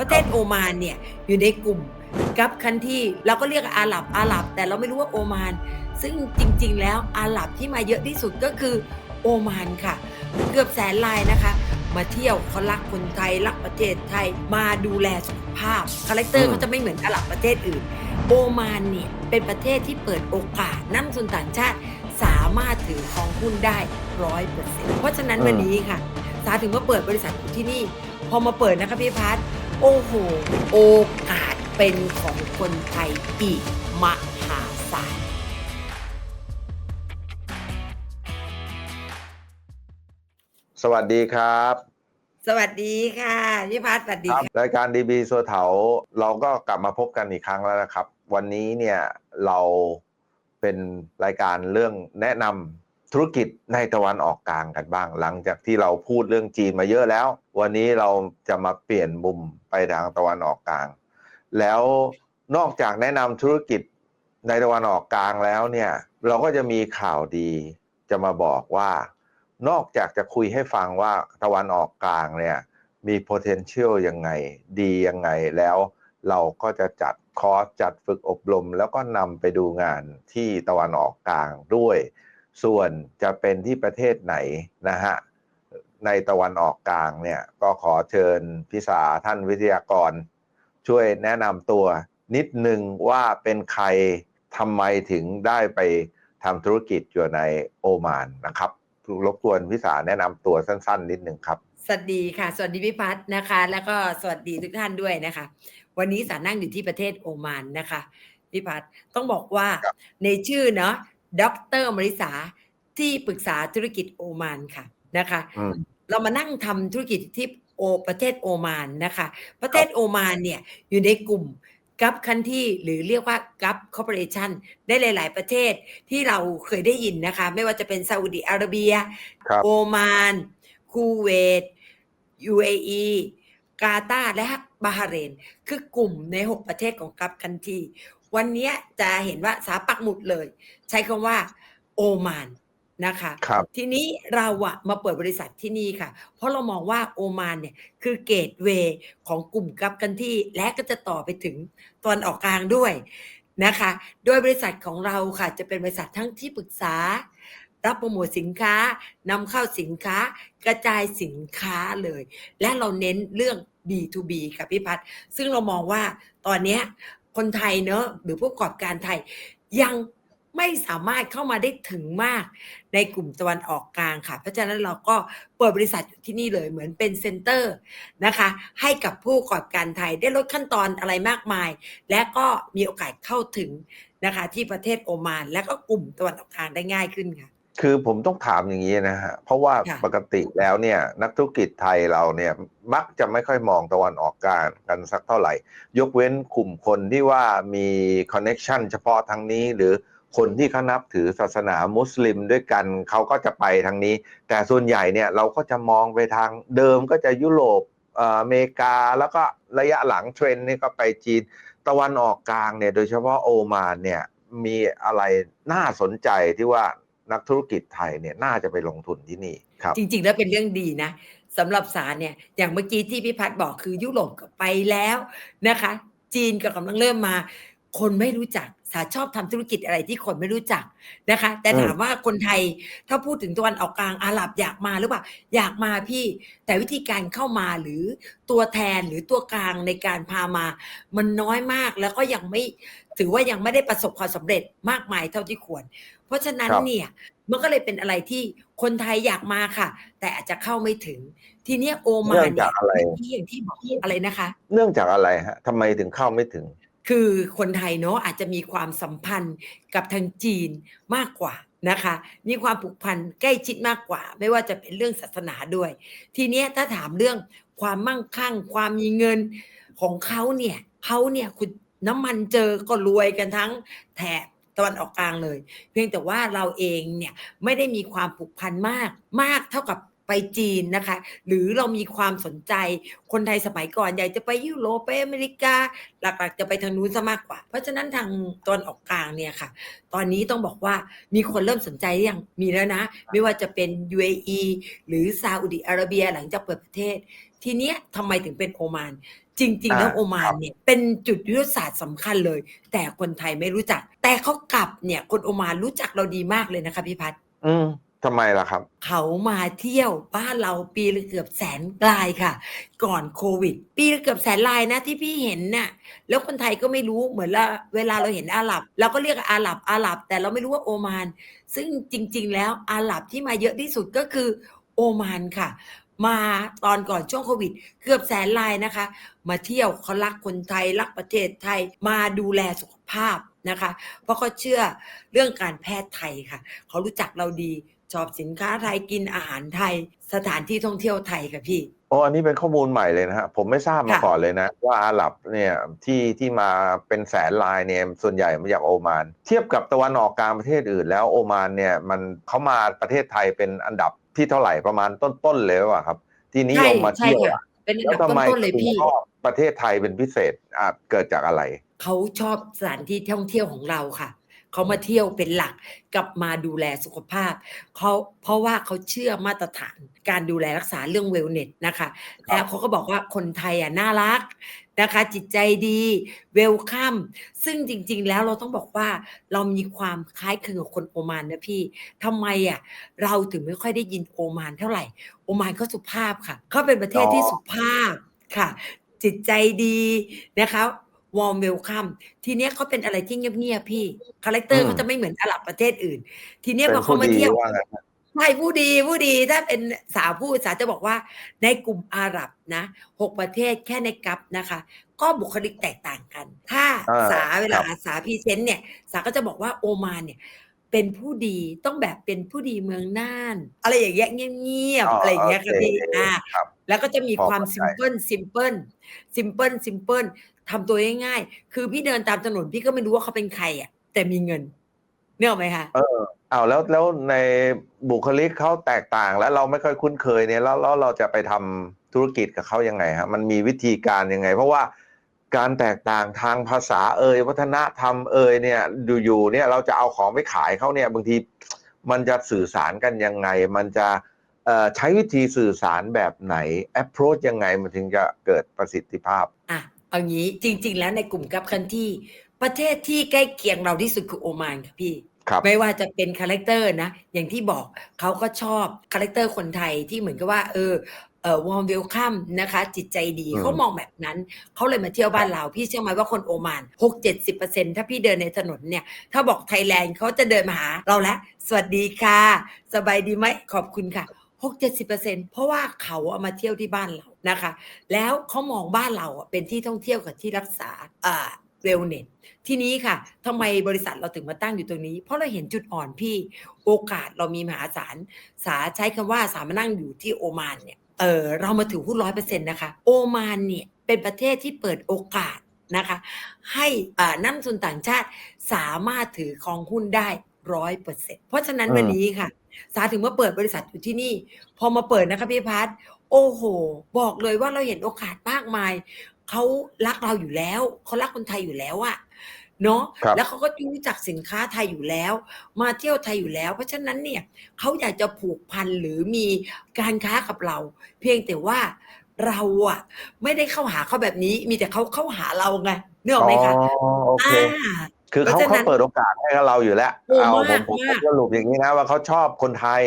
ประเทศโอมานเนี่ยอยู่ในกลุ่มกัฟคันที่เราก็เรียกอาหรับอาหรับ แต่เราไม่รู้ว่าโอมาน ซึ่งจริง ๆ แล้วอาหรับที่มาเยอะที่สุดก็คือโอมานค่ะ เกือบแสนลายนะคะ มาเที่ยวเขารักคนไทยรักประเทศไทยมาดูแลสุขภาพคาแรคเตอร์อืมเขาจะไม่เหมือนอาหรับประเทศอื่น โอมานเนี่ยเป็นประเทศที่เปิดโอกาสนักลงทุนต่างชาติสามารถถือครองหุ้นได้ร้อยเปอร์เซ็นต์เพราะฉะนั้นวันนี้ค่ะสาถึงมาเปิดบริษัทอยู่ที่นี่ พอมาเปิดนะคะพี่พัฒน์ โอ้โห โอกาสเป็นของคนไทยอีกมหาศาลสวัสดีครับ สวัสดีค่ะพี่พัฒน์สวัสดีครับค่ะรายการดีบีโซเถาเราก็กลับมาพบกันอีกครั้งแล้วนะครับ วันนี้เนี่ยเราเป็นรายการเรื่องแนะนำ ธุรกิจในตะวันออกกลางกันบ้าง หลังจากที่เราพูดเรื่องจีนมาเยอะแล้ว วันนี้เราจะมาเปลี่ยนมุมไปทางตะวันออกกลาง แล้วนอกจากแนะนำธุรกิจในตะวันออกกลางแล้วเนี่ยเราก็จะมีข่าวดีจะมาบอกว่า นอกจากจะคุยให้ฟังว่าตะวันออกกลางเนี่ยมี potential ยังไง ดียังไงแล้วเราก็จะจัดคอร์สจัดฝึกอบรม แล้วก็นำไปดูงานที่ตะวันออกกลางด้วย ส่วนจะเป็นที่ประเทศไหนนะฮะในตะวันออกกลางเนี่ยก็ขอเชิญพิสาท่านวิทยากร ช่วยแนะนำตัวนิดนึงว่าเป็นใครทำไมถึงได้ไปทำธุรกิจอยู่ในโอมานนะครับรบกวนพิสาแนะนำตัวสั้น ๆ นิดนึงครับ สวัสดีค่ะ สวัสดีพี่พัฒน์นะคะ แล้วก็สวัสดีทุกท่านด้วยนะคะ วันนี้สารนั่งอยู่ที่ประเทศโอมานนะคะพี่พัฒน์ต้องบอกว่าครับในชื่อเนาะ ดรมริสาที่ปรึกษาธุรกิจโอมานค่ะนะคะอืมเรามานั่งทำธุรกิจที่โอประเทศโอมานนะคะ ประเทศโอมานเนี่ยอยู่ในกลุ่มกัฟคันที่หรือเรียกว่ากัฟคอร์ปอเรชันได้หลาย ๆ ประเทศที่เราเคยได้ยินนะคะ ไม่ว่าจะเป็นซาอุดิอาระเบียครับโอมานคูเวต UAE กาตาร์และบาฮาเรน คือกลุ่มใน 6 ประเทศของกัฟคันที วันนี้จะเห็นว่าสาปักหมุดเลย ใช้คำว่าโอมานนะคะครับทีนี้เราอะมาเปิดบริษัทที่นี่ค่ะ เพราะเรามองว่าโอมานเนี่ยคือเกตเวย์ของกลุ่มกัฟกันที่ และก็จะต่อไปถึงตอนออกกลางด้วยนะคะ โดยบริษัทของเราค่ะ จะเป็นบริษัททั้งที่ปรึกษา รับโปรโมทสินค้านำเข้าสินค้า กระจายสินค้าเลย และเราเน้นเรื่อง B2B ค่ะพี่พัฒน์ซึ่งเรามองว่าตอนเนี้ย คนไทยเนอะหรือผู้ประกอบการไทย ยังไม่สามารถเข้ามาได้ถึงมากในกลุ่มตะวันออกกลางค่ะ เพราะฉะนั้นเราก็เปิดบริษัทอยู่ที่นี่เลยเหมือนเป็นเซ็นเตอร์นะคะ ให้กับผู้ประกอบการไทยได้ลดขั้นตอนอะไรมากมาย และก็มีโอกาสเข้าถึงนะคะที่ประเทศโอมาน และก็กลุ่มตะวันออกกลางได้ง่ายขึ้นค่ะ คือผมต้องถามอย่างนี้นะฮะ เพราะว่าค่ะ ปกติแล้วเนี่ย นักธุรกิจไทยเราเนี่ยมักจะไม่ค่อยมองตะวันออกกลางกันสักเท่าไหร่ ยกเว้นกลุ่มคนที่ว่ามีคอนเน็ชันเฉพาะทางนี้ หรือคนที่เขานับถือศาสนามุสลิมด้วยกันเขาก็จะไปทางนี้ แต่ส่วนใหญ่เนี่ยเราก็จะมองไปทางเดิมก็จะยุโรปเอ่ออเมริกาแล้วก็ระยะหลังเทรนด์นี่ก็ไปจีน ตะวันออกกลางเนี่ยโดยเฉพาะโอมานเนี่ยมีอะไรน่าสนใจที่ว่า นักธุรกิจไทยเนี่ยน่าจะไปลงทุนที่นี่ครับ จริง ๆ แล้วเป็นเรื่องดีนะสำหรับสารเนี่ยอย่างเมื่อกี้ที่พี่พัฒน์บอกคือยุโรปก็ไปแล้วนะคะ จีนก็กำลังเริ่มมา คนไม่รู้จักสาชอบทำธุรกิจอะไรที่คนไม่รู้จักนะคะ แต่อืมถามว่าคนไทยถ้าพูดถึงตะวันออกกลางอาหรับอยากมาหรือเปล่าอยากมาพี่ แต่วิธีการเข้ามาหรือตัวแทนหรือตัวกลางในการพามา มันน้อยมากแล้วก็ยังไม่ถือว่ายังไม่ได้ประสบความสำเร็จมากมายเท่าที่ควร เพราะฉะนั้นครับเนี่ยมันก็เลยเป็นอะไรที่คนไทยอยากมาค่ะ แต่อาจจะเข้าไม่ถึง ทีเนี้ยโอมาเนื่องเนี่จายกอะไรที่อย่างที่บอกอะไรนะคะ เนื่องจากอะไรฮะทำไมถึงเข้าไม่ถึง คือคนไทยเนาะอาจจะมีความสัมพันธ์กับทางจีนมากกว่านะคะ มีความผูกพันใกล้ชิดมากกว่า ไม่ว่าจะเป็นเรื่องศาสนาด้วย ทีนี้ถ้าถามเรื่องความมั่งคั่ง ความมีเงินของเขาเนี่ยเขาเนี่ยคุณน้ำมันเจอก็รวยกันทั้งแถบตะวันออกกลางเลย เพียงแต่ว่าเราเองเนี่ยไม่ได้มีความผูกพันมากมากเท่ากับ ไปจีนนะคะ หรือเรามีความสนใจคนไทยสมัยก่อนอยากจะไปยุโรปไปอเมริกา หลักๆจะไปทางนู้นซะมากกว่า เพราะฉะนั้นทางตอนออกกลางเนี่ยค่ะ ตอนนี้ต้องบอกว่ามีคนเริ่มสนใจหรือยังมีแล้วนะ ไม่ว่าจะเป็น UAE หรือซาอุดิอาระเบียหลังจากเปิดประเทศ ทีเนี้ยทำไมถึงเป็นโอมานจริง ๆ แล้วอ่าโอมาครันบเนี่ยเป็นจุดยุทธศาสตร์สำคัญเลย แต่คนไทยไม่รู้จัก แต่เขากลับเนี่ย คนโอมานรู้จักเราดีมากเลยนะคะพี่พัฒน์อืม ทำไมล่ะครับ เขามาเที่ยวบ้านเราปีละเกือบแสนรายค่ะ ก่อนโควิด ปีละเกือบแสนรายนะที่พี่เห็นน่ะแล้วคนไทยก็ไม่รู้เหมือนละเวลาเราเห็นอาหรับเราก็เรียกอาหรับอาหรับ แต่เราไม่รู้ว่าโอมาน ซึ่งจริง ๆ แล้วอาหรับที่มาเยอะที่สุดก็คือโอมานค่ะ มาตอนก่อนช่วงโควิด เกือบแสนรายนะคะ มาเที่ยวเขารักคนไทยรักประเทศไทยมาดูแลสุขภาพนะคะ เพราะเขาเชื่อเรื่องการแพทย์ไทยค่ะเขารู้จักเราดี ชอบสินค้าไทยกินอาหารไทย สถานที่ท่องเที่ยวไทยค่ะพี่โอ้อันนี้เป็นข้อมูลใหม่เลยนะฮะผมไม่ทราบมาค่ะก่อนเลยนะ ว่าอาหรับเนี่ยที่ที่มาเป็นแสนลายเนี่ยส่วนใหญ่มาจากโอมาน เทียบกับตะวันออกกลางประเทศอื่น แล้วโอมานเนี่ยมันเขามาประเทศไทยเป็นอันดับที่เท่าไหร่ประมาณต้นๆเลยว่ะครับ ที่นิยใช่มมาใช่เที่ยวค่ะอะเป็นอันแล้วดับทำไมต้นๆเลยถึงพี่ชอบประเทศไทยเป็นพิเศษอะเกิดจากอะไร เขาชอบสถานที่ท่องเที่ยวของเราค่ะ เขามาเที่ยวเป็นหลักกับมาดูแลสุขภาพเขาเพราะว่าเขาเชื่อมาตรฐานการดูแลรักษาเรื่องเวลเนสนะคะแล้วเขาก็บอกว่าคนไทยอะน่ารักนะคะจิตใจดีเวลคัมซึ่งจริง ๆ แล้วเราต้องบอกว่าเรามีความคล้ายคลึงกับคนโอมานนะพี่ทำไมอะเราถึงไม่ค่อยได้ยินโอมานเท่าไหร่ โอมานเขาสุภาพค่ะเขาเป็นประเทศที่อ๋อสุภาพค่ะ จิตใจดีนะคะ วอร์มเวลคัมทีเนี้ยเขาเป็นอะไรที่เงียบๆพี่คาแรคเตอร์เขาจะไม่เหมือนอาหรับประเทศอื่น ทีเนี้ยเป็พอนเขาผู้มาดีเที่ยวว่างั้นใช่ผู้ดีผู้ดีถ้าเป็นสาวผู้สาวจะบอกว่าในกลุ่มอาหรับนะหกประเทศแค่ในกัปนะคะ ก็บุคลิกแตกต่างกัน ถ้าอ่าสาเวลาครับสาพรีเซนต์เนี่ย สาก็จะบอกว่าโอมานเนี่ยเป็นผู้ดีต้องแบบเป็นผู้ดีเมืองน่าน อะไรอย่างเงี้ยเงียบๆอะไรอย่างเงี้ยค่ะพี่อ่าครับแล้วก็จะมีพอความเข้าใจซิมเพิลซิมเพิลซิมเพิลซิมเพิล ทำตัวง่ายๆ คือพี่เดินตามถนนพี่ก็ไม่รู้ว่าเขาเป็นใครอะ แต่มีเงินเนี่ยหรอไหมคะเออเอาแล้วแล้วในบุคลิกเขาแตกต่างแล้วเราไม่ค่อยคุ้นเคยเนี่ยแล้วแล้วเราจะไปทำธุรกิจกับเขายังไงฮะมันมีวิธีการยังไง เพราะว่าการแตกต่างทางภาษาเอ่ยวัฒนธรรมเอ่ยเนี่ยอยู่ๆเนี่ยเราจะเอาของไปขายเขาเนี่ยบางทีมันจะสื่อสารกันยังไง มันจะใช้วิธีสื่อสารแบบไหน approach ยังไงมันถึงจะเกิดประสิทธิภาพ เอางี้จริง ๆ แล้วในกลุ่มกับคันที่ ประเทศที่ใกล้เคียงเราที่สุดคือโอมานค่ะพี่ครับไม่ว่าจะเป็นคาแรคเตอร์นะ อย่างที่บอกเขาก็ชอบคาแรคเตอร์คนไทยที่เหมือนกับว่า เออเออวอร์มเวลคัมนะคะ จิตใจดีอืมเขามองแบบนั้น เขาเลยมาเที่ยวบ้านเรา พี่เชื่อไหมว่าคนโอมานหกเจ็ดสิบเปอร์เซ็นถ้าพี่เดินในถนนเนี่ย ถ้าบอกไทยแลนด์เขาจะเดินมาหาเราแล้ว สวัสดีค่ะ สบายดีไหมขอบคุณค่ะ หกเจ็ดสิบเปอร์เซ็นเพราะว่าเขาเอามาเที่ยวที่บ้านเรานะคะ แล้วเขามองบ้านเราอะเป็นที่ท่องเที่ยวกับที่รักษาอ่าเวลเนสทีนี้ค่ะทำไมบริษัทเราถึงมาตั้งอยู่ตรงนี้ เพราะเราเห็นจุดอ่อนพี่โอกาสเรามีมหาศาลสาใช้คำว่าสามานั่งอยู่ที่โอมานเนี่ยเออเรามาถือหุ้นร้อยเปอร์เซ็นต์นะคะ โอมานเนี่ยเป็นประเทศที่เปิดโอกาสนะคะให้อ่านักลงทุนต่างชาติสามารถถือครองหุ้นได้ร้อยเปอร์เซ็นต์เพราะฉะนั้นอืมวันนี้ค่ะ สาถึงมาเปิดบริษัทอยู่ที่นี่ พอมาเปิดนะคะพี่พัฒน์โอ้โห บอกเลยว่าเราเห็นโอกาสมากมายเขารักเราอยู่แล้วเขารักคนไทยอยู่แล้วอะเนาะครับแล้วเขาก็รู้จักสินค้าไทยอยู่แล้ว มาเที่ยวไทยอยู่แล้ว เพราะฉะนั้นเนี่ยเขาอยากจะผูกพันหรือมีการค้ากับเรา เพียงแต่ว่าเราอะไม่ได้เข้าหาเขาแบบนี้ มีแต่เขาเข้าหาเราไงเนื้ออกไหมคะอ๋อโอเคอ่า คือเขาเพราะฉะนั้นเขาเปิดโอกาสให้กับเราอยู่แล้วโอ้เอาผมมากผมมากสรุปอย่างนี้นะว่าเขาชอบคนไทย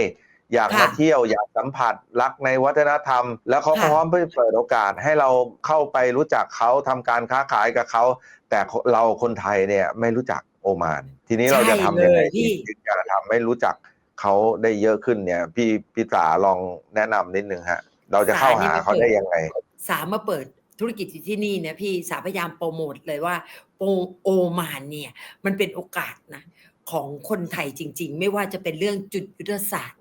อยากค่ะมาเที่ยวอยากสัมผัสรักในวัฒนธรรม แล้วเขาค่ะพร้อมที่จะเปิดโอกาสให้เราเข้าไปรู้จักเขาทำการค้าขายกับเขา แต่เราคนไทยเนี่ยไม่รู้จักโอมาน ทีนี้เราจะทำยังไงใช่เลยพี่ที่จะทำให้รู้จักเขาได้เยอะขึ้นเนี่ย พี่พี่ตาลองแนะนำนิดนึงฮะ เราจะเข้าหาเขาได้ยังไง สามมาเปิด ธุรกิจอยู่ที่นี่เนี่ยพี่สาพยายามโปรโมทเลยว่าโปโอมานเนี่ยมันเป็นโอกาสนะของคนไทยจริง ๆ ไม่ว่าจะเป็นเรื่องจุดยุทธศาสตร์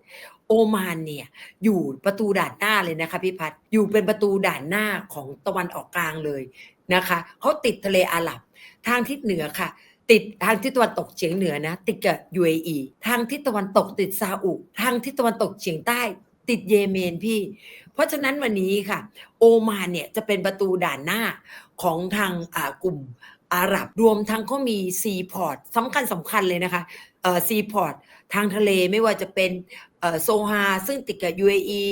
โอมานเนี่ยอยู่ประตูด่านหน้าเลยนะคะพี่พัฒน์อยู่เป็นประตูด่านหน้าของตะวันออกกลางเลยนะคะเขาติดทะเลอาหรับ ทางทิศเหนือค่ะ ติดทางทิศตะวันตกเฉียงเหนือนะ ติดกับ UAE ทางทิศตะวันตกติดซาอุ ทางทิศตะวันตกเฉียงใต้ ติดเยเมนพี่ เพราะฉะนั้นวันนี้ค่ะ โอมานเนี่ยจะเป็นประตูด่านหน้าของทางกลุ่มอาหรับรวมทั้งเขามีซีพอร์ตสำคัญสำคัญเลยนะคะเอ่อซีพอร์ตทางทะเลไม่ว่าจะเป็นโซฮาซึ่งติดกับ UAE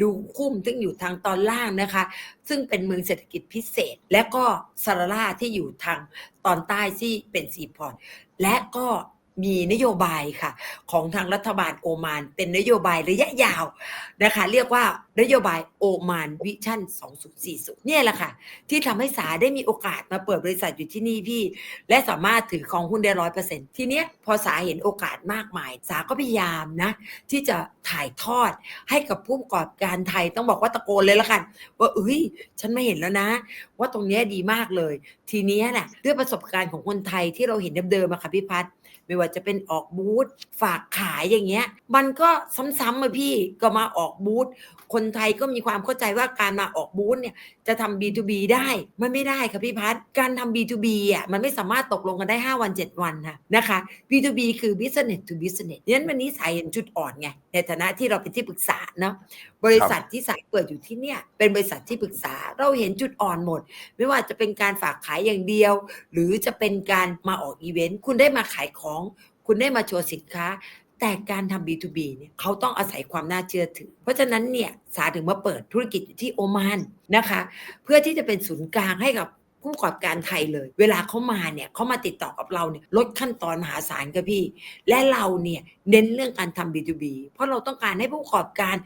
ดูคุ้มซึ่งอยู่ทางตอนล่างนะคะ ซึ่งเป็นเมืองเศรษฐกิจพิเศษ และก็ซาราราที่อยู่ทางตอนใต้ที่เป็นซีพอร์ตและก็ มีนโยบายค่ะ ของทางรัฐบาลโอมาน เป็นนโยบายระยะยาวนะคะ เรียกว่านโยบายโอมานวิชั่น 2040 เนี่ยแหละค่ะ ที่ทำให้สาได้มีโอกาสมาเปิดบริษัทอยู่ที่นี่พี่ และสามารถถือครองหุ้นได้ร้อยเปอร์เซ็นต์ทีเนี้ยพอสาเห็นโอกาสมากมาย สาก็พยายามนะ ที่จะถ่ายทอดให้กับผู้ประกอบการไทยต้องบอกว่าตะโกนเลยละกันว่าเอ้ย ฉันไม่เห็นแล้วนะ ว่าตรงเนี้ยดีมากเลย ทีเนี้ยน่ะด้วยประสบการณ์ของคนไทยที่เราเห็นเดิมๆอะค่ะพี่พัฒน์ ไม่ว่าจะเป็นออกบูธฝากขายอย่างเงี้ย มันก็ซ้ำๆมาพี่ก็มาออกบูธคนไทยก็มีความเข้าใจว่าการมาออกบูธเนี่ยจะทำ B2B ได้มันไม่ได้ค่ะพี่พัฒการทำ B2B อะมันไม่สามารถตกลงกันได้ 5 วัน 7 วันค่ะนะคะ B2B คือ business to business นั้นวันนี้สายเห็นจุดอ่อนไงในฐานะที่เราเป็นที่ปรึกษาเนาะบริษัทที่สายเปิดอยู่ที่เนี่ยเป็นบริษัทที่ปรึกษาเราเห็นจุดอ่อนหมด ไม่ว่าจะเป็นการฝากขายอย่างเดียว หรือจะเป็นการมาออกอีเวนต์คุณได้มาขายของคุณได้มาโชว์สินค้า แต่การทำ B2B เนี่ยเขาต้องอาศัยความน่าเชื่อถือ เพราะฉะนั้นเนี่ยสาถึงมาเปิดธุรกิจที่โอมานนะคะ เพื่อที่จะเป็นศูนย์กลางให้กับผู้ประกอบการไทยเลย เวลาเขามาเนี่ยเขามาติดต่อกับเราเนี่ยลดขั้นตอนมหาศาลกับพี่ และเราเนี่ยเน้นเรื่องการทำ B2B เพราะเราต้องการให้ผู้ประกอบการ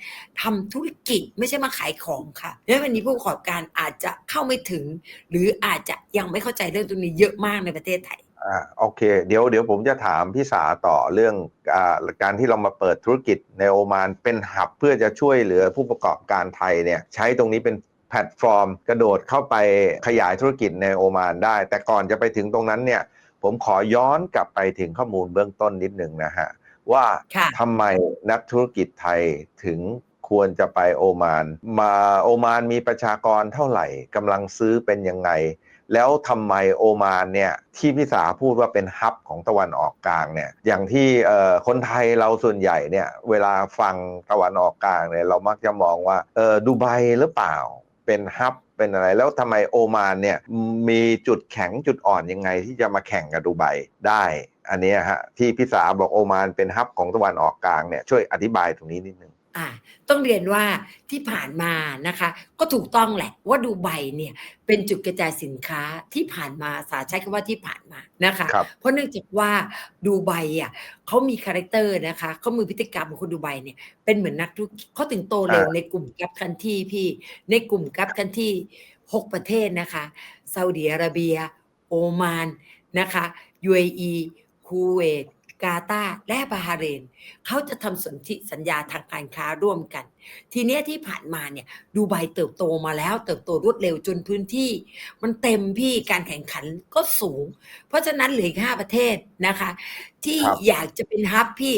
ทำธุรกิจไม่ใช่มาขายของค่ะและวันนี้ผู้ประกอบการอาจจะเข้าไม่ถึง หรืออาจจะยังไม่เข้าใจเรื่องตรงนี้เยอะมากในประเทศไทย อ่าโอเค เดี๋ยวเดี๋ยวผมจะถามพี่สาต่อเรื่องอาการที่เรามาเปิดธุรกิจในโอมานเป็นหับเพื่อจะช่วยเหลือผู้ประกอบการไทยเนี่ยใช้ตรงนี้เป็นแพลตฟอร์ม กระโดดเข้าไปขยายธุรกิจในโอมานได้ แต่ก่อนจะไปถึงตรงนั้นเนี่ยผมขอย้อนกลับไปถึงข้อมูลเบื้องต้นนิดหนึ่งนะฮะว่าค่ะทำไมนักธุรกิจไทยถึงควรจะไปโอมาน มาโอมานมีประชากรเท่าไหร่กำลังซื้อเป็นยังไง แล้วทำไมโอมานเนี่ยที่พี่สาพูดว่าเป็นฮับของตะวันออกกลางเนี่ยอย่างที่คนไทยเราส่วนใหญ่เนี่ยเวลาฟังตะวันออกกลางเนี่ยเรามักจะมองว่าเออดูไบหรือเปล่าเป็นฮับเป็นอะไรแล้วทำไมโอมานเนี่ยมีจุดแข็งจุดอ่อนยังไงที่จะมาแข่งกับดูไบได้ อันนี้ฮะที่พี่สาบอกโอมานเป็นฮับของตะวันออกกลางเนี่ยช่วยอธิบายตรงนี้นิดนึง อ่าต้องเรียนว่าที่ผ่านมานะคะ ก็ถูกต้องแหละว่าดูไบเนี่ยเป็นจุดกระจายสินค้าที่ผ่านมาสาใช้คำว่าที่ผ่านมานะคะครับเพราะเนื่องจากว่าดูไบอะเขามีคาแรคเตอร์นะคะเขามีพฤติกรรมของคนดูไบเนี่ยเป็นเหมือนนักธุรกิจเขาถึงโตเร็วอ่าในกลุ่มกับคันที่พี่ในกลุ่มกับคันที่ 6 ประเทศนะคะซาอุดิอาระเบีย โอมานนะคะ UAE คูเวต กาตาร์และบาฮาเรนเขาจะทำสนธิสัญญาทางการค้าร่วมกัน ทีเนี้ยที่ผ่านมาเนี่ยดูไบเติบโตมาแล้ว เติบโตรวดเร็วจนพื้นที่ มันเต็มพี่การแข่งขันก็สูง เพราะฉะนั้นเหลืออีกห้าประเทศนะคะ ที่ครับอยากจะเป็นฮับพี่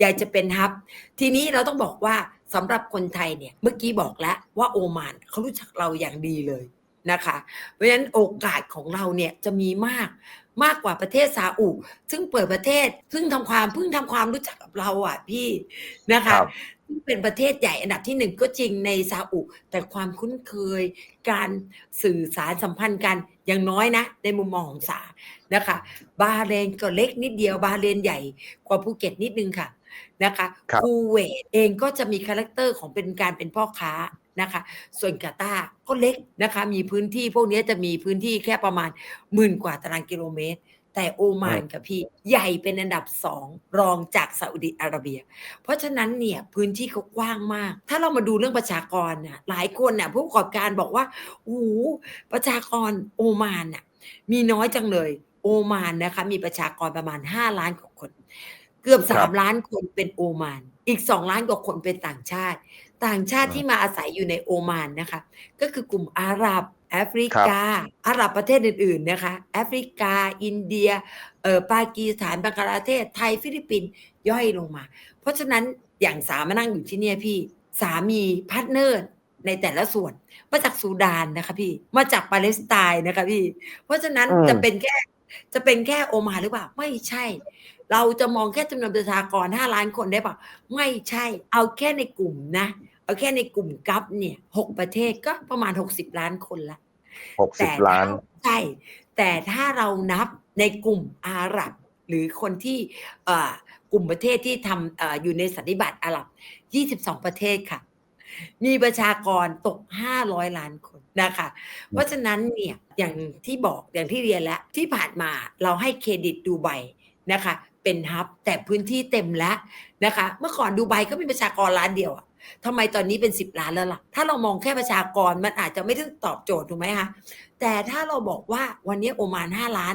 อยากจะเป็นฮับ ทีนี้เราต้องบอกว่าสำหรับคนไทยเนี่ยเมื่อกี้บอกแล้วว่าโอมานเขารู้จักเราอย่างดีเลย นะคะ เพราะฉะนั้นโอกาสของเราเนี่ยจะมีมากมากกว่าประเทศซาอุ ซึ่งเปิดประเทศเพิ่งทำความเพิ่งทำความรู้จักกับเราอะพี่นะคะครับซึ่งเป็นประเทศใหญ่อันดับที่หนึ่งก็จริงในซาอุ แต่ความคุ้นเคยการสื่อสารสัมพันธ์กันอย่างน้อยนะ ในมุมมองของสานะคะ บาห์เรนก็เล็กนิดเดียวบาห์เรนใหญ่กว่าภูเก็ตนิดนึงค่ะนะคะครับคูเวตเองก็จะมีคาแรคเตอร์ของเป็นการเป็นพ่อค้า นะคะ ส่วนกาตาร์ก็เล็กนะคะ มีพื้นที่พวกนี้จะมีพื้นที่แค่ประมาณหมื่นกว่าตารางกิโลเมตร แต่โอมานกับพี่ใหญ่เป็นอันดับสองรองจากซาอุดิอาระเบีย เพราะฉะนั้นเนี่ยพื้นที่เขากว้างมาก ถ้าเรามาดูเรื่องประชากรน่ะหลายคนน่ะผู้ประกอบการบอกว่าโอ้โหประชากรโอมานน่ะมีน้อยจังเลยโอมานนะคะมีประชากรประมาณ 5 ล้านกว่าคน เกือบครับ3ล้านคนเป็นโอมาน อีก 2 ล้านกว่าคนเป็นต่างชาติ ต่างชาติอืมที่มาอาศัยอยู่ในโอมานนะคะ ก็คือกลุ่มอาหรับแอฟริกา อาหรับประเทศอื่นๆนะคะ แอฟริกา อินเดียเอ่อปากีสถานบังกลาเทศ ไทยฟิลิปปินส์ย่อยลงมา เพราะฉะนั้นอย่างสามานั่งอยู่ที่เนี่ยพี่สามีพาร์ทเนอร์ในแต่ละส่วนมาจากซูดานนะคะพี่มาจากปาเลสไตน์นะคะพี่ เพราะฉะนั้นอืมจะเป็นแค่จะเป็นแค่โอมานหรือเปล่า ไม่ใช่ เราจะมองแค่จำนวนประชากร5ล้านคนได้เปล่าไม่ใช่ เอาแค่ในกลุ่มนะ เอาแค่ในกลุ่มกัฟเนี่ยหกประเทศก็ประมาณ60ล้านคนละหกสิบแต่ล้านถ้ใช่แต่ถ้าเรานับในกลุ่มอาหรับ หรือคนที่เอ่อกลุ่มประเทศที่ทำเอออยู่ในสันนิบาตอาหรับ 22 ประเทศค่ะ มีประชากรตก 500 ล้านคนนะคะ เพราะฉะนั้นเนี่ยอย่างที่บอกอย่างที่เรียนแล้วที่ผ่านมาเราให้เครดิตดูไบนะคะ เป็นฮับแต่พื้นที่เต็มแล้วนะคะ เมื่อก่อนดูไบก็มีประชากรล้านเดียวอะ ทำไมตอนนี้เป็น 10 ล้านแล้วล่ะ ถ้าเรามองแค่ประชากรมันอาจจะไม่ได้ตอบโจทย์ถูกไหมคะแต่ถ้าเราบอกว่าวันนี้โอมาน 5 ล้าน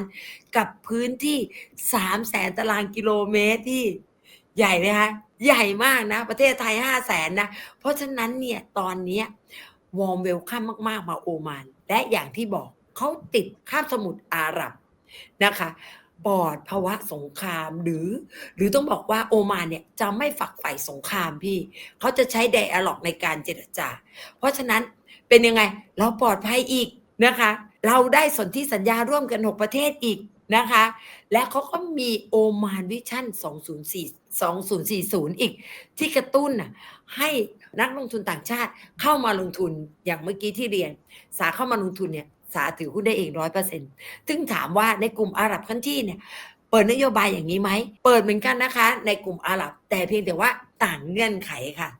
กับพื้นที่3แสนตารางกิโลเมตรที่ใหญ่ไหมคะใหญ่มากนะ ประเทศไทย 5 แสนนะ เพราะฉะนั้นเนี่ยตอนนี้วอร์มเวลคัมมาก ๆ มาโอมาน และอย่างที่บอกเขาติดคาบสมุทรอาหรับนะคะ ปลอดภาวะสงครามหรือ หรือต้องบอกว่าโอมานเนี่ยจะไม่ฝักใฝ่สงครามพี่ เขาจะใช้ไดอะล็อกในการเจรจา เพราะฉะนั้นเป็นยังไงเราปลอดภัยอีกนะคะ เราได้สนธิสัญญาร่วมกัน 6 ประเทศอีกนะคะ และเขาก็มีโอมานวิชั่น 204 2040 อีก ที่กระตุ้นน่ะให้นักลงทุนต่างชาติเข้ามาลงทุนอย่างเมื่อกี้ที่เรียน สาเข้ามาลงทุนเนี่ย สาถือหุ้นได้เองร้อยเปอร์เซ็นต์ซึ่งถามว่าในกลุ่มอาหรับคันที่เนี่ยเปิดนโยบายอย่างนี้ไหม เปิดเหมือนกันนะคะ ในกลุ่มอาหรับ แต่เพียงแต่ว่าต่างเงื่อนไขค่ะ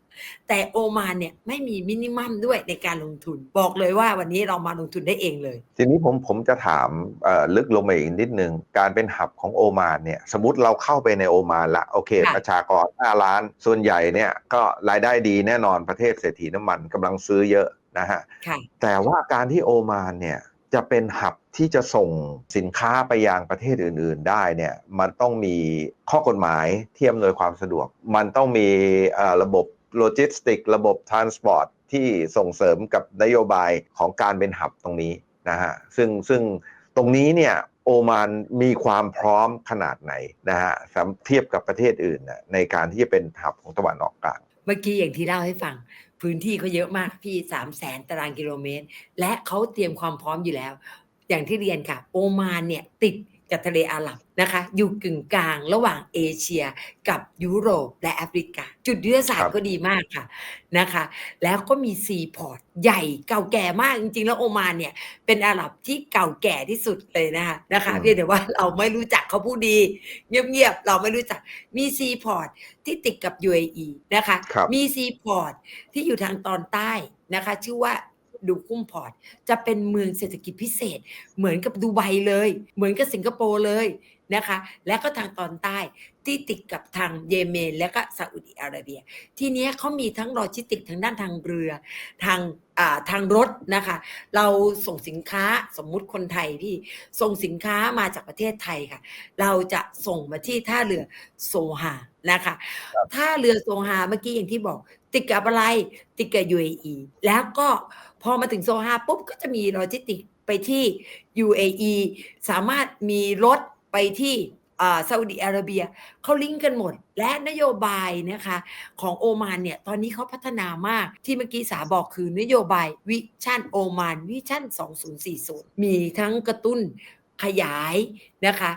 แต่โอมานเนี่ยไม่มีมินิมัมด้วยในการลงทุน บอกเลยว่าวันนี้เรามาลงทุนได้เองเลย ทีนี้ผมผมจะถามเอ่อลึกลงไปอีกนิดนึง การเป็นหับของโอมานเนี่ย สมมติเราเข้าไปในโอมานละ โอเคค่ะประชากร5ล้าน ส่วนใหญ่เนี่ยก็รายได้ดีแน่นอนประเทศเศรษฐีน้ำมันกำลังซื้อเยอะ นะฮะค่ะแต่ว่าการที่โอมานเนี่ยจะเป็นหับที่จะส่งสินค้าไปยังประเทศอื่น ๆ ได้เนี่ยมันต้องมีข้อกฎหมายที่อำนวยความสะดวก มันต้องมีเอ่อระบบโลจิสติก ระบบทรานสปอร์ตที่ส่งเสริมกับนโยบายของการเป็นหับตรงนี้นะฮะซึ่งซึ่งตรงนี้เนี่ยโอมานมีความพร้อมขนาดไหนนะฮะสำเทียบกับประเทศอื่นน่ะในการที่จะเป็นหับของตะวันออกกลางเมื่อกี้อย่างที่เล่าให้ฟัง พื้นที่เขาเยอะมากพี่สามแสนตารางกิโลเมตร และเขาเตรียมความพร้อมอยู่แล้ว อย่างที่เรียนค่ะ โอมานเนี่ยติด กับทะเลอาหรับนะคะ อยู่กึ่งกลางระหว่างเอเชียกับยุโรปและแอฟริกา จุดยุทธศาสตครัร์บก็ดีมากค่ะนะคะ แล้วก็มีซีพอร์ตใหญ่เก่าแก่มากจริงๆ แล้วโอมานเนี่ย เป็นอาหรับที่เก่าแก่ที่สุดเลยนะคะนะคะเพียงแต่ว่าเราไม่รู้จักเขาพูดดี เงียบๆ เราไม่รู้จักมีซีพอร์ตที่ติดกับ UAE นะคะครับมีซีพอร์ตที่อยู่ทางตอนใต้นะคะ ชื่อว่า ดูคุ้มพอร์ต จะเป็นเมืองเศรษฐกิจพิเศษ เหมือนกับดูไบเลย เหมือนกับสิงคโปร์เลยนะคะ และก็ทางตอนใต้ที่ติดกับทางเยเมน และก็ซาอุดิอาระเบีย ทีเนี้ยเขามีทั้งโลจิสติกทางด้านทางเรือทางอ่าทางรถนะคะ เราส่งสินค้าสมมุติคนไทยที่ส่งสินค้ามาจากประเทศไทยค่ะ เราจะส่งมาที่ท่าเรือโซฮานะคะท่าเรือโซฮาเมื่อกี้อย่างที่บอก ติดกับอะไรติดกับ UAE แล้วก็ พอมาถึงโซฮาปุ๊บก็จะมีโลจิสติกไปที่ UAE สามารถมีรถไปที่อ่าซาอุดิอาระเบียเขาลิงก์กันหมด และนโยบายนะคะของโอมานเนี่ยตอนนี้เขาพัฒนามากที่เมื่อกี้สาบอกคือนโยบายวิชั่นโอมานวิชั่น 2040 มีทั้งกระตุ้นขยายนะคะ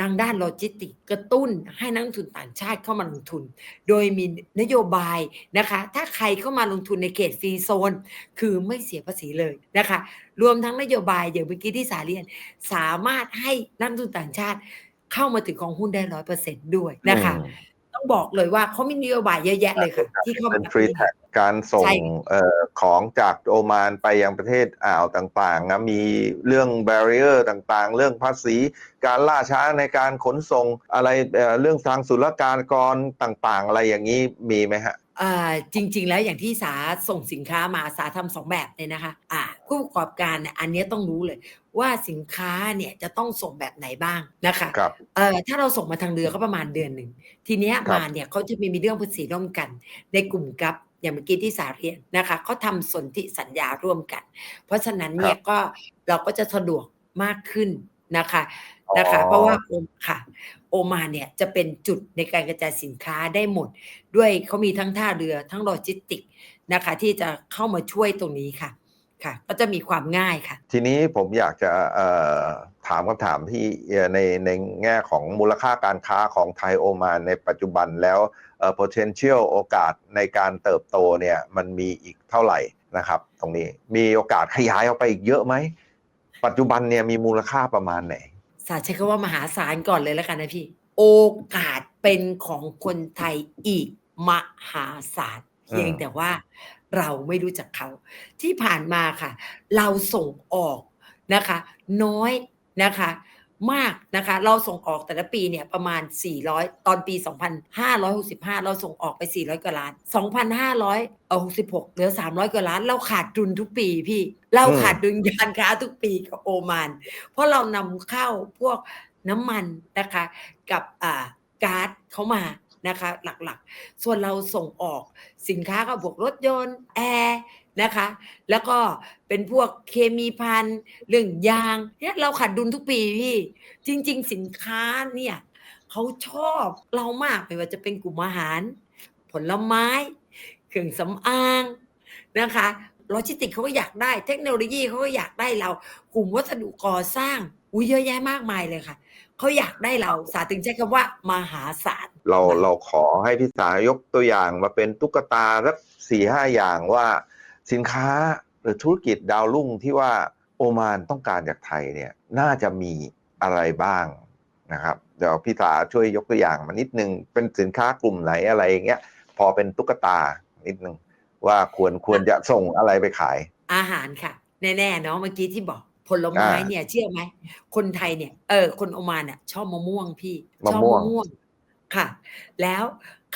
ทางด้านโลจิสติกกระตุ้นให้นักลงทุนต่างชาติเข้ามาลงทุน โดยมีนโยบายนะคะ ถ้าใครเข้ามาลงทุนในเขตฟรีโซน คือไม่เสียภาษีเลยนะคะ รวมทั้งนโยบายอย่างเมื่อกี้ที่สาเรียน สามารถให้นักลงทุนต่างชาติเข้ามาถึงกองหุ้นได้ร้อยเปอร์เซ็นต์ด้วยนะคะ ต้องบอกเลยว่าเขามีนโยบายเยอะแยะเลยค่ะ ที่เข้าเป็มานฟรีแท็กการส่งใช่เอ่อของจากโอมานไปยังประเทศอ่าวต่างๆนะมีเรื่อง b บ r ร i เออร์ต่างๆ เรื่องภาษี การล่าช้าในการขนส่งอะไรเอ่อเรื่องทางศุลกากรต่างๆ อะไรอย่างนี้มีไหมฮะอ่า จริง ๆ แล้วอย่างที่สาส่งสินค้ามาสาทำสองแบบเลยนะคะอ่าผู้ประกอบการเนี่ยอันเนี้ยต้องรู้เลย ว่าสินค้าเนี่ยจะต้องส่งแบบไหนบ้างนะคะครับเอ่อถ้าเราส่งมาทางเรือก็ประมาณเดือนหนึ่งทีเนี้ยครับมาเนี่ยเขาจะมีมีเรื่องภาษีร่วมกัน ในกลุ่มกับอย่างเมื่อกี้ที่สาเรียนนะคะเขาทำสนธิสัญญาร่วมกัน เพราะฉะนั้นเนี่ยก็เราก็จะสะดวกมากขึ้นนะคะ นะคะ เพราะว่าโอมค่ะ โอมานเนี่ยจะเป็นจุดในการกระจายสินค้าได้หมด ด้วยเขามีทั้งท่าเรือทั้งโลจิสติกนะคะ ที่จะเข้ามาช่วยตรงนี้ค่ะค่ะ ก็จะมีความง่ายค่ะ ทีนี้ผมอยากจะเอ่อถามคำถามที่เอ่อในในแง่ของมูลค่าการค้าของไทยโอมานในปัจจุบันแล้วเอ่อ potential โอกาสในการเติบโตเนี่ยมันมีอีกเท่าไหร่นะครับ ตรงนี้มีโอกาสขยายออกไปอีกเยอะไหม ปัจจุบันเนี่ยมีมูลค่าประมาณไหน สาใช้คำว่ามหาศาลก่อนเลยแล้วกันนะพี่ โอกาสเป็นของคนไทยอีกมหาศาลเพียงแต่ว่าเราไม่รู้จักเขา ที่ผ่านมาค่ะ เราส่งออกนะคะ น้อยนะคะ มากนะคะ เราส่งออกแต่ละปีเนี่ยประมาณ 400 ตอนปี 2565 เราส่งออกไป 400 กว่าล้าน 2,566เหลือ 300 กว่าล้าน เราขาดดุลทุกปีพี่ เราอืมขาดดุลการค้าทุกปีกับโอมาน เพราะเรานำเข้าพวกน้ำมันนะคะ กับอ่าก๊าซเข้ามานะคะ หลักๆ ส่วนเราส่งออกสินค้าก็พวกรถยนต์แอร์ นะคะ แล้วก็เป็นพวกเคมีพันเรื่องยางเนี่ยเราขาดดุลทุกปีพี่ จริง ๆ สินค้าเนี่ยเขาชอบเรามากไม่ว่าจะเป็นกลุ่มอาหาร ผลไม้ เครื่องสำอางนะคะโลจิสติกเขาก็อยากได้ เทคโนโลยีเขาก็อยากได้เรา กลุ่มวัสดุก่อสร้างอุ้ยเยอะแยะมากมายเลยค่ะเขาอยากได้เราสาถึงใช้คำว่ามหาศาลเราเราขอให้พี่สายกตัวอย่างมาเป็นตุ๊กตาสักสี่ห้าอย่างว่า สินค้าหรือธุรกิจดาวรุ่งที่ว่าโอมานต้องการจากไทยเนี่ยน่าจะมีอะไรบ้างนะครับเดี๋ยวพี่สาช่วยยกตัวอย่างมานิดนึงเป็นสินค้ากลุ่มไหนอะไรอย่างเงี้ยพอเป็นตุ๊กตานิดนึงว่าควรควรจะส่งอะไรไปขาย อาหารค่ะ แน่ๆเนาะเมื่อกี้ที่บอกผลไม้อ่าเนี่ยเชื่อไหมคนไทยเนี่ยเออคนโอมานเนี่ยชอบมะม่วงพี่ชมะอบม่วงมะม่วงค่ะ แล้ว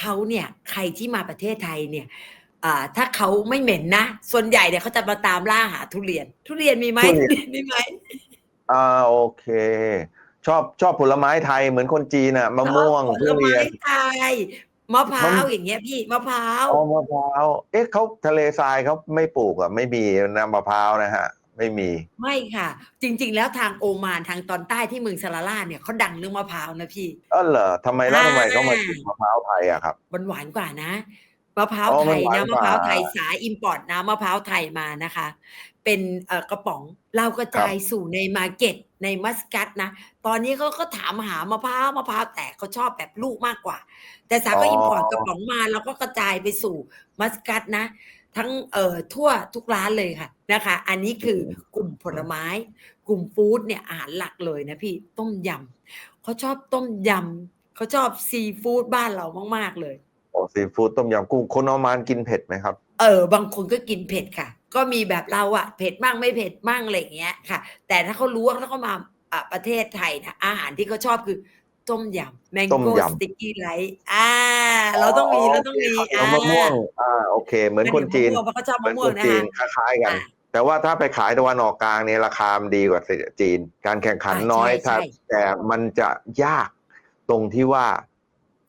เขาเนี่ยใครที่มาประเทศไทยเนี่ย อ่า ถ้าเขาไม่เหม็นนะ ส่วนใหญ่เนี่ยเขาจะมาตามล่าหาทุเรียน ทุเรียนมีไหมทุเรียน ทุเรียนมีไหม อ่าโอเค ชอบชอบผลไม้ไทยเหมือนคนจีนอะมะม่วงผทุลไม้เรียน ไทยมะพร้าวมะอย่างเงี้ยพี่มะพร้าวอ๋อมะพร้าวเอ๊ะเขาทะเลทรายเขาไม่ปลูกอะไม่มีน้ำมะพร้าวนะฮะ ไม่มีไม่ค่ะ จริง ๆ แล้วทางโอมานทางตอนใต้ที่เมืองสาราล่าเนี่ยเขาดังเรื่องมะพร้าวนะพี่ เออเหรอทำไมแล้วอ่า ทำไมเขามาปลูกมะพร้าวไทยอะครับ มันหวานกว่านะ มะพร้าวอ๋อไทยมันหวานนะกมะว่าพร้าวไทยสายอิมพอร์ตน้ำมะพร้าวไทยมานะคะ เป็นเอ่อกระป๋องเรากระจายสู่ในมาร์เก็ตในมัสกัตนะ ตอนนี้เขาก็ถามหามะพร้าวมะพร้าวแต่เขาชอบแบบลูกมากกว่า แต่สาก็อ๋ออิอิมพอร์ตกระป๋องมาแล้วก็กระจายไปสู่มัสกัตนะ ทั้งเอ่อทั่วทุกร้านเลยค่ะนะคะ อันนี้คือกลุ่มผลไม้ กลุ่มฟู้ดเนี่ยอาหารหลักเลยนะพี่ต้มยำเขาชอบต้มยำเขาชอบซีฟู้ดบ้านเรามาก ๆ เลยโอ้ ซีฟู้ดต้มยำกุ้งคนออมานกินเผ็ดไหมครับ เออบางคนก็กินเผ็ดค่ะ ก็มีแบบเราอะเผ็ดบ้างไม่เผ็ดบ้างอะไรอย่างเงี้ยค่ะ แต่ถ้าเขารู้ว่าถ้าเขามาอะประเทศไทยนะอาหารที่เขาชอบคือต้มยำแมงต้มโก้ยำ สติกกี้ไรอ่า เราต้องมีเราต้องมีเอามะม่วงอ่าโอเค เหมือนคนจีนมะม่วงเพราะเขาชอบเหมือมะนม่ควงนนะจีนคะ คล้ายๆกัน อ่าแต่ว่าถ้าไปขายตะวันออกกลางเนี่ยราคามันดีกว่าจีน การแข่งขันอ่าน้อยใช่ถ้าใช่ แต่มันจะยากตรงที่ว่า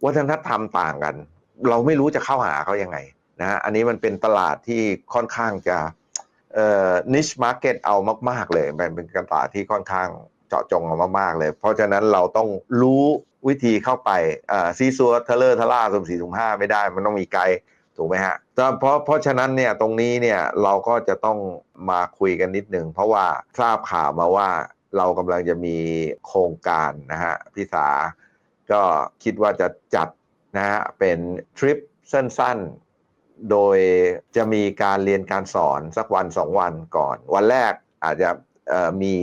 วัฒนธรรมต่างกัน เราไม่รู้จะเข้าหาเขายังไงนะฮะอันนี้มันเป็นตลาดที่ค่อนข้างจะเอ่อ niche market เอามาก ๆ เลยมันเป็นตลาดที่ค่อนข้างเจาะจงเอามาก ๆ เลย เพราะฉะนั้นเราต้องรู้วิธีเข้าไปอ่าซีซัวเทเลอร์ทล่าสุ่มสี่สุ่มห้าไม่ได้ มันต้องมีไกด์ถูกไหมฮะแต่เพราะเพราะฉะนั้นเนี่ยตรงนี้เนี่ยเราก็จะต้องมาคุยกันนิดหนึ่งเพราะว่าทราบข่าวมาว่าเรากำลังจะมีโครงการนะฮะพี่สาก็คิดว่าจะจัด นะฮะเป็นทริปสั้นๆ โดยจะมีการเรียนการสอนสักวันสองวันก่อน วันแรกอาจจะมี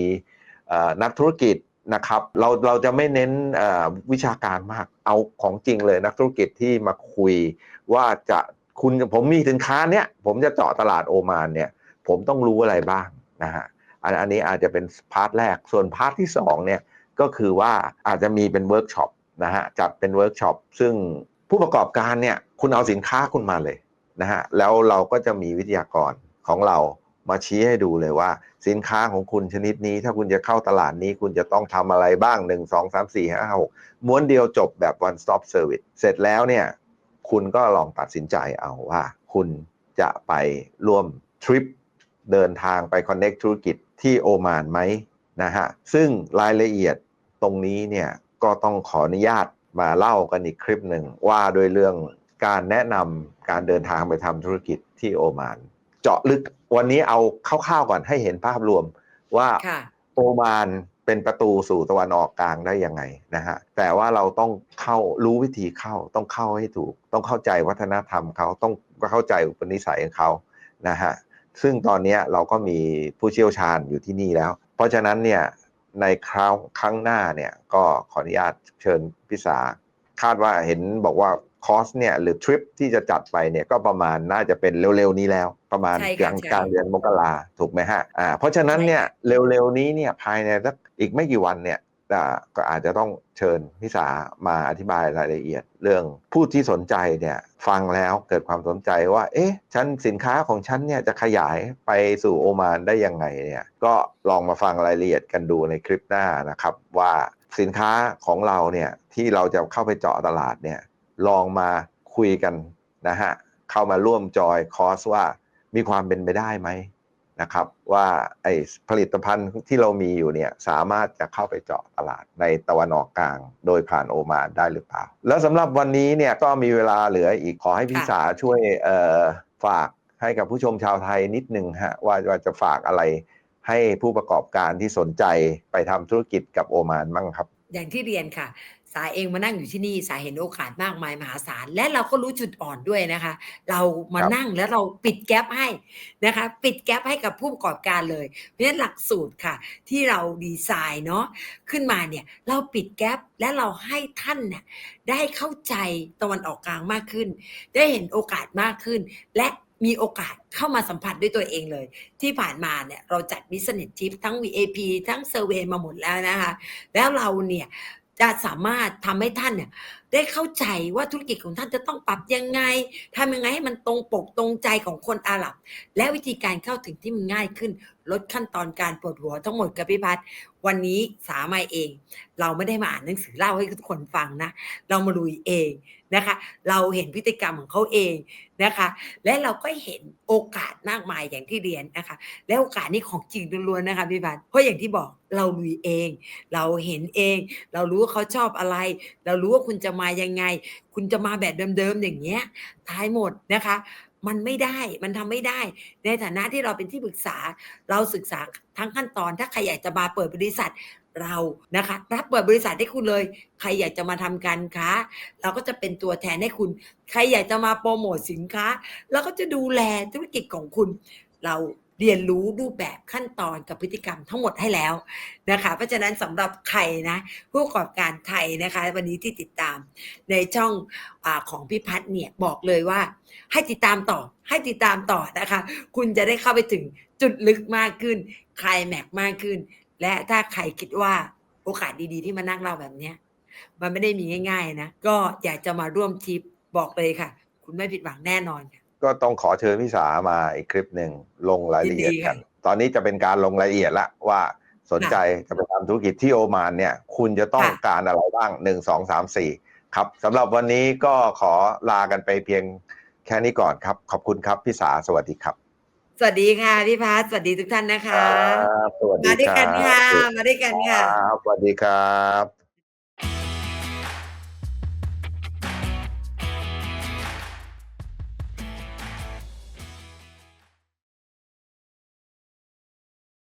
นักธุรกิจนะครับเราเราจะไม่เน้นวิชาการมากเอาของจริงเลยนักธุรกิจที่มาคุยว่าจะคุณผมมีสินค้าเนี้ยผมจะเจาะตลาดโอมานเนี่ยผมต้องรู้อะไรบ้างนะฮะอันอันนี้อาจจะเป็นพาร์ทแรกส่วนพาร์ทที่สองเนี่ยก็คือว่าอาจจะมีเป็นเวิร์กช็อป นะฮะจัดเป็นเวิร์กช็อปซึ่งผู้ประกอบการเนี่ยคุณเอาสินค้าคุณมาเลยนะฮะแล้วเราก็จะมีวิทยากรของเรามาชี้ให้ดูเลยว่า สินค้าของคุณชนิดนี้ ถ้าคุณจะเข้าตลาดนี้ คุณจะต้องทำอะไรบ้าง 1 2 3 4 5 6ม้วนเดียวจบแบบ one stop service เสร็จแล้วเนี่ยคุณก็ลองตัดสินใจเอาว่า คุณจะไปร่วมทริปเดินทางไป Connect ธุรกิจที่โอมานไหมนะฮะซึ่งรายละเอียดตรงนี้เนี่ย ก็ต้องขออนุญาตมาเล่ากันอีกคลิปหนึ่งว่าโดยเรื่องการแนะนำการเดินทางไปทำธุรกิจที่โอมาน เจาะลึกวันนี้เอาคร่าวๆก่อนให้เห็นภาพรวมว่าค่ะโอมานเป็นประตูสู่ตะวันออกกลางได้ยังไงนะฮะแต่ว่าเราต้องเข้ารู้วิธีเข้าต้องเข้าให้ถูก ต้องเข้าใจวัฒนธรรมเขาต้องเข้าใจอุปนิสัยของเขานะฮะซึ่งตอนนี้เราก็มีผู้เชี่ยวชาญอยู่ที่นี่แล้ว เพราะฉะนั้นเนี่ย ในคราวครั้งหน้าเนี่ยก็ขออนุญาตเชิญพิสาคาดว่าเห็นบอกว่าคอสเนี่ยหรือทริปที่จะจัดไปเนี่ยก็ประมาณน่าจะเป็นเร็วๆนี้แล้ว ประมาณใช่กค่ะลางใช่กลางเดือนมกราถูกไหมฮะอ่าเพราะฉะนั้นเนี่ยเร็วๆนี้เนี่ยภายในสักอีกไม่กี่วันเนี่ยอ่า ก็อาจจะต้องเชิญพิสามาอธิบายรายละเอียด เรื่องผู้ที่สนใจเนี่ยฟังแล้วเกิดความสนใจว่า เอ๊ะฉันสินค้าของฉันเนี่ยจะขยายไปสู่โอมานได้ยังไงเนี่ยก็ลองมาฟังรายละเอียดกันดูในคลิปหน้านะครับ ว่าสินค้าของเราเนี่ยที่เราจะเข้าไปเจาะตลาดเนี่ยลองมาคุยกันนะฮะเข้ามาร่วมจอยคอร์สว่ามีความเป็นไปได้ไหม นะครับว่าไอ้ผลิตภัณฑ์ที่เรามีอยู่เนี่ยสามารถจะเข้าไปเจาะตลาดในตะวันออกกลาง โดยผ่านโอมานได้หรือเปล่า แล้วสำหรับวันนี้เนี่ยก็มีเวลาเหลืออีกขอให้พี่ค่ะสาช่วยเอ่อฝากให้กับผู้ชมชาวไทยนิดหนึ่งฮะว่าว่าจะฝากอะไรให้ผู้ประกอบการที่สนใจไปทำธุรกิจกับโอมานบ้างครับ อย่างที่เรียนค่ะ สาเองมานั่งอยู่ที่นี่สาเห็นโอกาสมากมายมหาศาลและเราก็รู้จุดอ่อนด้วยนะคะ เรามาครับนั่งแล้วเราปิดแก๊ปให้นะคะ ปิดแก๊ปให้กับผู้ประกอบการเลย เพราะฉะนั้นหลักสูตรค่ะ ที่เราดีไซน์เนาะขึ้นมาเนี่ยเราปิดแก๊ปและเราให้ท่านเนี่ยได้เข้าใจตะวันออกกลางมากขึ้น ได้เห็นโอกาสมากขึ้น และมีโอกาสเข้ามาสัมผัสด้วยตัวเองเลย ที่ผ่านมาเนี่ยเราจัด business trip ทั้ง VAP ทั้ง survey มาหมดแล้วนะคะ แล้วเราเนี่ย จะสามารถทำให้ท่านเนี่ยได้เข้าใจว่าธุรกิจของท่านจะต้องปรับยังไงทำยังไงให้มันตรงปกตรงใจของคนอาหรับ และวิธีการเข้าถึงที่มันง่ายขึ้น ลดขั้นตอนการปวดหัวทั้งหมดกับพี่พัฒวันนี้สามาเอง เราไม่ได้มาอ่านหนังสือเล่าให้ทุกคนฟังนะ เรามาลุยเองนะคะ เราเห็นพฤติกรรมของเขาเองนะคะ และเราก็เห็นโอกาสมากมายอย่างที่เรียนนะคะ และโอกาสนี้ของจริงล้วนๆนะคะพี่พัฒเพราะอย่างที่บอกเราลุยเอง เราเห็นเอง เรารู้ว่าเขาชอบอะไร เรารู้ว่าคุณจะมายังไง คุณจะมาแบบเดิมๆอย่างเงี้ยท้ายหมดนะคะ มันไม่ได้มันทำไม่ได้ ในฐานะที่เราเป็นที่ปรึกษา เราศึกษาทั้งขั้นตอน ถ้าใครอยากจะมาเปิดบริษัทเรานะคะรับเปิดบริษัทให้คุณเลย ใครอยากจะมาทำการค้า เราก็จะเป็นตัวแทนให้คุณ ใครอยากจะมาโปรโมทสินค้า เราก็จะดูแลธุรกิจของคุณ เรา เรียนรู้รูปแบบขั้นตอนกับพฤติกรรมทั้งหมดให้แล้วนะคะ เพราะฉะนั้นสำหรับใครนะผู้ประกอบการไทยนะคะ วันนี้ที่ติดตามในช่องอของพี่พัฒน์เนี่ยบอกเลยว่า ให้ติดตามต่อให้ติดตามต่อนะคะ คุณจะได้เข้าไปถึงจุดลึกมากขึ้นคลายแม็กมากขึ้น และถ้าใครคิดว่าโอกาสดีๆ ที่มานั่งเล่าแบบเนี้ยมันไม่ได้มีง่าย ๆ นะ ก็อยากจะมาร่วมทิปบอกเลยค่ะ คุณไม่ผิดหวังแน่นอนค่ะ ก็ต้องขอเชิญพี่สามาอีกคลิปหนึ่งลงรายละเอียดยินดีกัค่ะนตอนนี้จะเป็นการลงรายละเอียดละว่าสนใจจะไปทำธุรกิจที่โอมานเนี่ย คุณจะต้องค่ะการอะไรบ้างหนึ่งสองสามสี่ครับสำหรับวันนี้ก็ขอลากันไปเพียงแค่นี้ก่อนครับ ขอบคุณครับพี่สาสวัสดีครับ สวัสดีค่ะพี่พัฒน์สวัสดีทุกท่านนะคะครับสวัสดีมาด้วยคกัรันบค่ะมาด้วยกันค่ะครับสวัสดีครับ